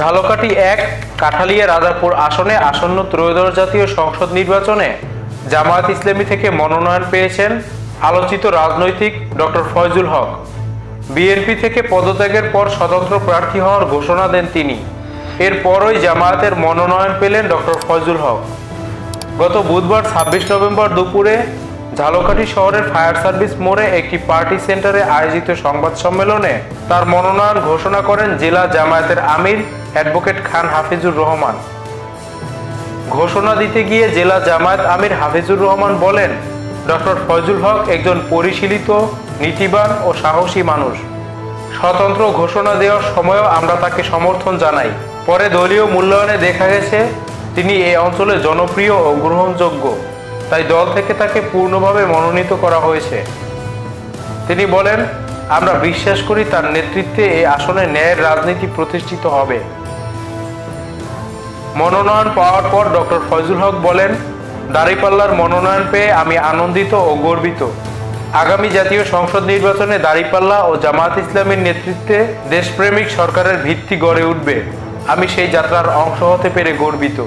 ঝালকাঠি এক, কাঠালিয়া রাজাপুর আসনে আসন্ন ত্রয়োদশ জাতীয় সংসদ নির্বাচনে জামায়াত ইসলামী থেকে মনোনয়ন পেয়েছেন আলোচিত রাজনৈতিক ডক্টর ফয়জুল হক। বিএনপি থেকে পদত্যাগের পর স্বতন্ত্র প্রার্থী হওয়ার ঘোষণা দেন তিনি। এরপরই জামায়াতের মনোনয়ন পেলেন ডক্টর ফয়জুল হক। গত বুধবার ছাব্বিশ নভেম্বর দুপুরে ঝালকাঠি শহরের ফায়ার সার্ভিস মোড়ে একটি পার্টি সেন্টারে আয়োজিত সংবাদ সম্মেলনে তার মনোনয়ন ঘোষণা করেন জেলা জামায়াতের আমির অ্যাডভোকেট খান হাফিজুর রহমান। ঘোষণা দিতে গিয়ে জেলা জামায়াত আমির হাফিজুর রহমান বলেন, ডক্টর ফয়জুল হক একজন পরিশীলিত, নীতিবান ও সাহসী মানুষ। স্বতন্ত্র ঘোষণা দেওয়ার সময়ও আমরা তাকে সমর্থন জানাই। পরে দলীয় মূল্যায়নে দেখা গেছে, তিনি এই অঞ্চলে জনপ্রিয় ও গ্রহণযোগ্য। তাই দল থেকে তাকে পূর্ণভাবে মনোনীত করা হয়েছে। তিনি বলেন, আমরা বিশ্বাস করি তার নেতৃত্বে এই আসনে ন্যায়ের রাজনীতি প্রতিষ্ঠিত হবে। মনোনয়ন পাওয়ার পর ডক্টর ফয়জুল হক বলেন, দাঁড়িপাল্লার মনোনয়ন পেয়ে আমি আনন্দিত ও গর্বিত। আগামী জাতীয় সংসদ নির্বাচনে দাঁড়িপাল্লা ও জামাত ইসলামের নেতৃত্বে দেশপ্রেমিক সরকারের ভিত্তি গড়ে উঠবে। আমি সেই যাত্রার অংশ হতে পেরে গর্বিত।